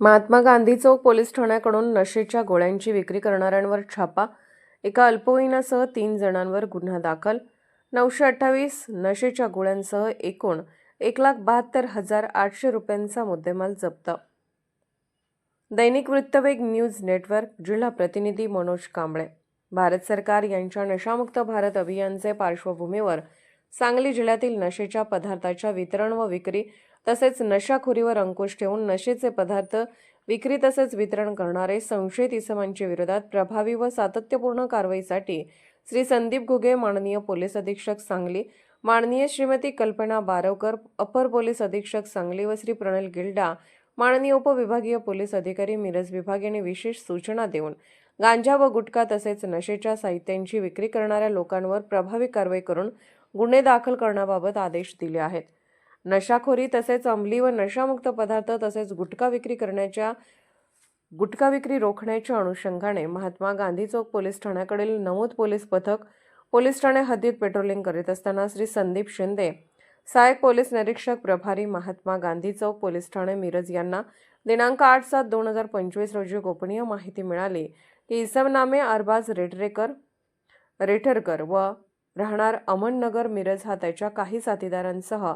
Mahatma Gandhi Chowk police ठाण्याकडून नशेच्या गोळ्यांची विक्री करणाऱ्यांवर छापा. एका अल्पवयीनासह तीन जणांवर गुन्हा दाखल. नऊशे अठ्ठावीस नशेच्या गोळ्यांसह एकूण एक लाख बहात्तर हजार आठशे रुपयांचा मुद्देमाल जप्त. दैनिक वृत्तवेग न्यूज नेटवर्क जिल्हा प्रतिनिधी मनोज कांबळे. भारत सरकार यांच्या नशामुक्त भारत अभियानचे पार्श्वभूमीवर सांगली जिल्ह्यातील नशेच्या पदार्थाच्या वितरण व विक्री तसेच नशाखोरीवर अंकुश ठेवून नशेचे पदार्थ विक्री तसेच वितरण करणारे संशयित इसमांच्या विरोधात प्रभावी व सातत्यपूर्ण कारवाईसाठी श्री संदीप घुगे माननीय पोलीस अधीक्षक सांगली माननीय श्रीमती कल्पना बारवकर अपर पोलीस अधीक्षक सांगली व श्री प्रणल गिल्डा माननीय उपविभागीय पोलीस अधिकारी मिरज विभाग यांनी विशेष सूचना देऊन गांजा व गुटखा तसेच नशेच्या साहित्यांची विक्री करणाऱ्या लोकांवर प्रभावी कारवाई करून गुन्हे दाखल करण्याबाबत आदेश दिले आहेत. नशाखोरी तसेच अंमली व नशामुक्त पदार्थ तसेच गुटखा विक्री करण्याच्या गुटखा विक्री रोखण्याच्या अनुषंगाने महात्मा गांधी चौक पोलीस ठाण्याकडील नमूद पोलीस पथक पोलीस ठाणे हद्दीत पेट्रोलिंग करीत असताना श्री संदीप शिंदे सहाय्यक पोलीस निरीक्षक प्रभारी महात्मा गांधी चौक पोलीस ठाणे मिरज यांना दिनांक आठ सात दोन हजार पंचवीस रोजी गोपनीय माहिती मिळाली की इसमनामे अरबाज रेटरेकर रेठरकर व राहणार अमननगर मिरज हा त्याच्या काही साथीदारांसह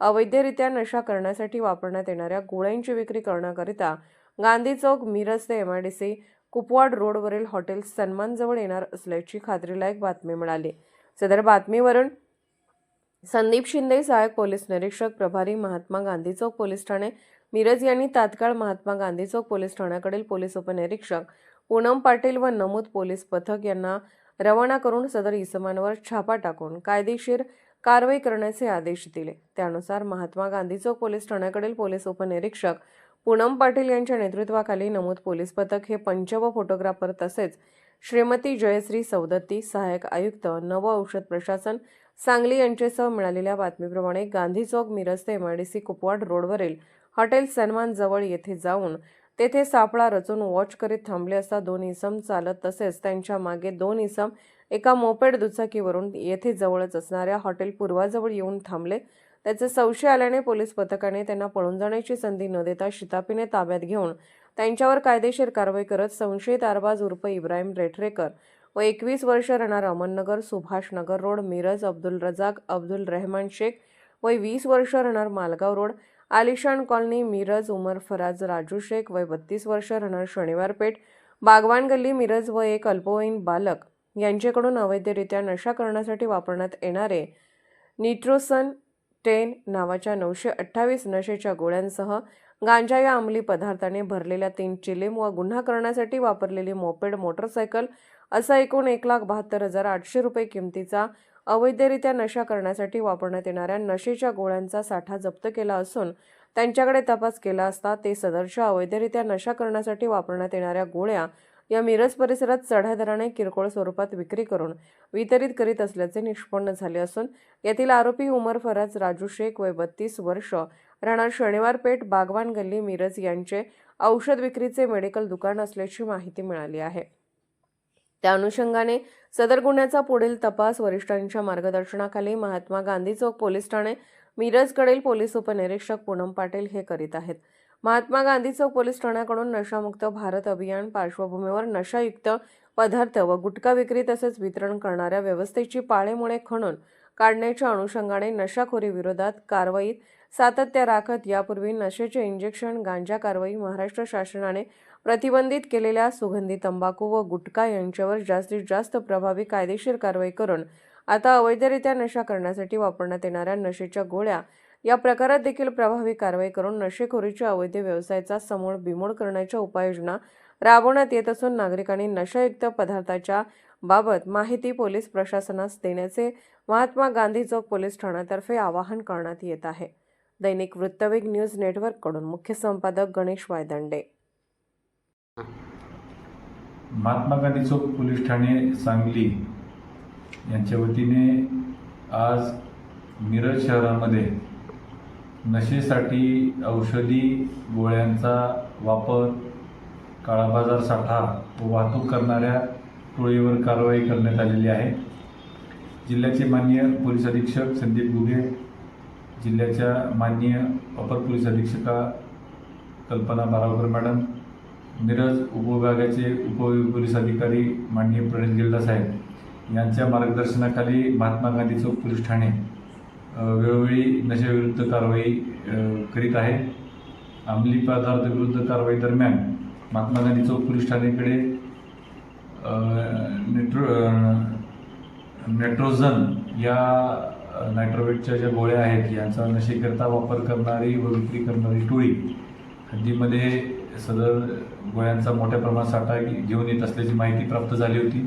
अवैधरित्या नशा करण्यासाठी वापरण्यात येणाऱ्या गोळ्यांची विक्री करण्याकरिता गांधी चौक मिरज ते एमआयडीसी कुपवाड रोडवरील हॉटेल सन्मानजवळ येणार असल्याची खात्रीलायक बातमी मिळाली. सदर बातमीवरून संदीप शिंदे सहाय्यक पोलीस निरीक्षक प्रभारी महात्मा गांधी चौक पोलीस ठाणे मिरज यांनी तात्काळ महात्मा गांधी चौक पोलीस ठाण्याकडील पोलीस उपनिरीक्षक पूनम पाटील व नमूद पोलीस पथक यांना रवाना करून सदर इसमांवर छापा टाकून कायदेशीर कारवाई करण्याचे आदेश दिले. त्यानुसार महात्मा गांधी चौक पोलीस ठाण्याकडील पोलीस उपनिरीक्षक पूनम पाटील यांच्या नेतृत्वाखाली नमूद पोलीस पथक हे पंच व फोटोग्राफर तसेच श्रीमती जयश्री सौदत्ती सहाय्यक आयुक्त नव औषध प्रशासन सांगली यांच्यासह मिळालेल्या बातमीप्रमाणे गांधी चौक मिरज ते एमआयडीसी कुपवाड रोडवरील हॉटेल सन्मान जवळ येथे जाऊन तेथे सापळा रचून वॉच करीत थांबले असता दोन इसम चालत तसेच त्यांच्या मागे दोन इसम एका मोपेड दुचाकीवरून येथे जवळच असणाऱ्या हॉटेल पूर्वाजवळ येऊन थांबले. त्याचे संशय आल्याने पोलीस पथकाने त्यांना पळून जाण्याची संधी न देता शितापीने ताब्यात घेऊन त्यांच्यावर कायदेशीर कारवाई करत संशयित अरबाज उर्फ इब्राहिम रेठरेकर व एकवीस वर्ष राहणार अमननगर सुभाष नगर रोड मिरज अब्दुल रजाक अब्दुल रहमान शेख व वीस वर्ष राहणार मालगाव रोड आलिशान कॉलनी मिरज उमर फराज राजू शेख वय बत्तीस वर्ष राहणार शनिवार पेठ बागवान गल्ली मिरज व एक अल्पवयीन बालक यांच्याकडून अवैधरित्या नशा करण्यासाठी वापरण्यात येणारे निट्रोसन टेन नावाच्या नऊशे अठ्ठावीस नशेच्या गोळ्यांसह गांजा या अंमली पदार्थाने भरलेल्या तीन चिलीम व गुन्हा करण्यासाठी वापरलेली मोपेड मोटरसायकल असा एकूण एक लाख बहात्तर हजार आठशे रुपये किमतीचा अवैधरित्या नशा करण्यासाठी वापरण्यात येणाऱ्या नशेच्या गोळ्यांचा साठा जप्त केला असून त्यांच्याकडे तपास केला असता ते सदरच्या अवैधरित्या नशा करण्यासाठी वापरण्यात येणाऱ्या गोळ्या या मिरज परिसरात चढ्या दराने किरकोळ स्वरूपात विक्री करून वितरित करीत असल्याचे निष्पन्न झाले असून यातील आरोपी उमर फराज राजू शेख वय बत्तीस वर्ष राहणार शनिवार पेठ बागवान गल्ली मिरज यांचे औषध विक्रीचे मेडिकल दुकान असल्याची माहिती मिळाली आहे. त्या अनुषंगाने सदर गुन्ह्याचा पुढील तपास वरिष्ठांच्या मार्गदर्शनाखाली महात्मा गांधी चौक पोलीस ठाणे मिरजकडील पोलीस उपनिरीक्षक पूनम पाटील हे करीत आहेत. महात्मा गांधी चौक पोलीस ठाण्याकडून नशामुक्त भारत अभियान पार्श्वभूमीवर नशायुक्त पदार्थ व गुटखा विक्री तसेच वितरण करणाऱ्या व्यवस्थेची पाळेमुळे खणून काढण्याच्या अनुषंगाने नशाखोरी विरोधात कारवाईत सातत्य राखत यापूर्वी नशेचे इंजेक्शन गांजा कारवाई महाराष्ट्र शासनाने प्रतिबंधित केलेल्या सुगंधी तंबाखू व गुटखा यांच्यावर जास्तीत जास्त प्रभावी कायदेशीर कारवाई करून आता अवैधरित्या नशा करण्यासाठी वापरण्यात येणाऱ्या नशेच्या गोळ्या या प्रकारात देखील प्रभावी कारवाई करून नशेखोरीच्या अवैध व्यवसायाचा समूळ बिमोड करण्याच्या उपाययोजना राबवण्यात येत असून नागरिकांनी नशायुक्त पदार्थाच्या बाबत माहिती पोलीस प्रशासनास देण्याचे महात्मा गांधी चौक पोलीस ठाण्यातर्फे आवाहन करण्यात येत आहे. दैनिक वृत्तवेग न्यूज नेटवर्ककडून मुख्य संपादक गणेश वायदंडे. महात्मा गांधी चौक पोलीस ठाणे सांगली यांच्या वतीने आज मिरज शहरामध्ये नशेसाठी औषधी गोळ्यांचा वापर काळाबाजार साठा व वाहतूक करणाऱ्या टोळीवर कारवाई करण्यात आलेली आहे. जिल्ह्याचे माननीय पोलीस अधीक्षक संदीप गुगे जिल्ह्याच्या माननीय अपर पोलीस अधीक्षका कल्पना बारावकर मॅडम मिरज उपविभागाचे उपपोलीस अधिकारी माननीय प्रणित गिल्डा साहेब यांच्या मार्गदर्शनाखाली महात्मा गांधी चौक पोलीस ठाणे वेळोवेळी नशेविरुद्ध कारवाई करीत आहे. अंमली पदार्थविरुद्ध कारवाई दरम्यान महात्मा गांधी चौक पोलीस ठाणेकडे नेट्रो नेट्रोजन नेट्रोझन या नायट्रोवेटच्या ज्या गोळ्या आहेत यांचा नशेकरता वापर करणारी व विक्री करणारी टोळी हद्दीमध्ये सदर गोळ्यांचा मोठ्या प्रमाणात साठा घेऊन येत असल्याची माहिती प्राप्त झाली होती.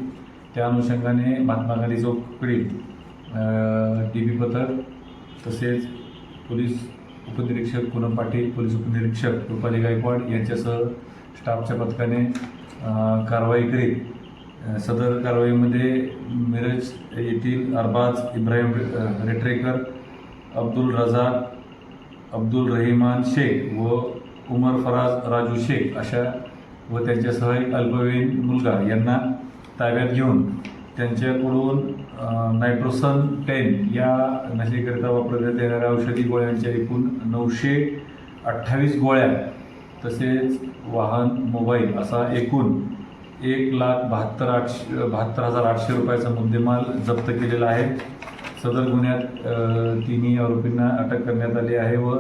त्या अनुषंगाने महात्मा गांधी चौकडील डी बी पथक तसेच पोलीस उपनिरीक्षक पूनम पाटील पोलीस उपनिरीक्षक रुपाली गायकवाड यांच्यासह स्टाफच्या पथकाने कारवाई करीत सदर कारवाईमध्ये मिरज येथील अरबाज इब्राहिम रेटरेकर रेट्रेकर अब्दुल रजाक अब्दुल रहिमान शेख व उमर फराज राजू शेख अशा व त्यांच्यासह एक अल्पवयीन मुलगा यांना ताब्यात घेऊन त्यांच्याकडून नायट्रोसन टेन या नशेकरिता वापरण्यात येणाऱ्या औषधी गोळ्यांच्या एकूण नऊशे अठ्ठावीस गोळ्या तसेच वाहन मोबाईल असा एकूण एक लाख बहात्तर आठशे बहात्तर हजार आठशे रुपयाचा मुद्देमाल जप्त केलेला आहे. सदर गुन्ह्यात तिन्ही आरोपींना अटक करण्यात आली आहे व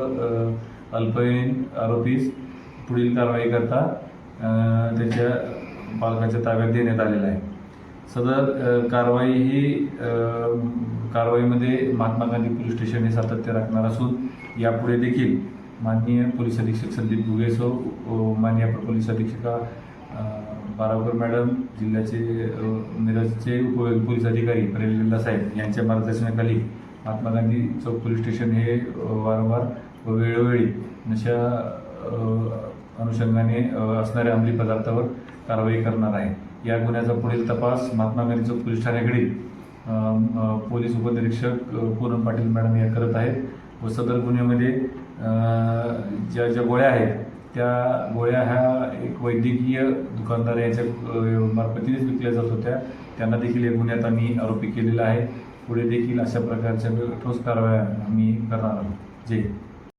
अल्पवयीन आरोपीस पुढील कारवाई करता त्याच्या पालकाच्या ताब्यात देण्यात आलेला आहे. सदर कारवाई ही कारवाईमध्ये महात्मा गांधी पोलीस स्टेशन हे सातत्य राखणार असून यापुढे देखील माननीय पोलीस अधीक्षक संदीप गुगेसो माननीय अपर पोलीस अधीक्षका बारावकर मॅडम जिल्ह्याचे मिरजचे उप पोलीस अधिकारी प्रेमलिल्ला साहेब यांच्या मार्गदर्शनाखाली महात्मा गांधी चौक पोलीस स्टेशन हे वारंवार वेळोवेळी नशा अनुषंगाने असणाऱ्या अंमली पदार्थावर कारवाई करणार आहे. या गुन्ह्याचा पुढील तपास महात्मा गांधी चौक पोलीस ठाण्याकडील पोलीस उपनिरीक्षक पूनम पाटील मॅडम या करत आहेत व सदर गुन्ह्यामध्ये ज्या ज्या गोळ्या आहेत त्या गोळ्या ह्या एक वैद्यकीय दुकानदार याच्या मार्फतीनेच विकल्या जात होत्या. त्यांना देखील या गुन्ह्यात आम्ही आरोपी केलेला आहे. पुढे देखील अशा प्रकारच्या ठोस कारवाया आम्ही करणार आहोत. जय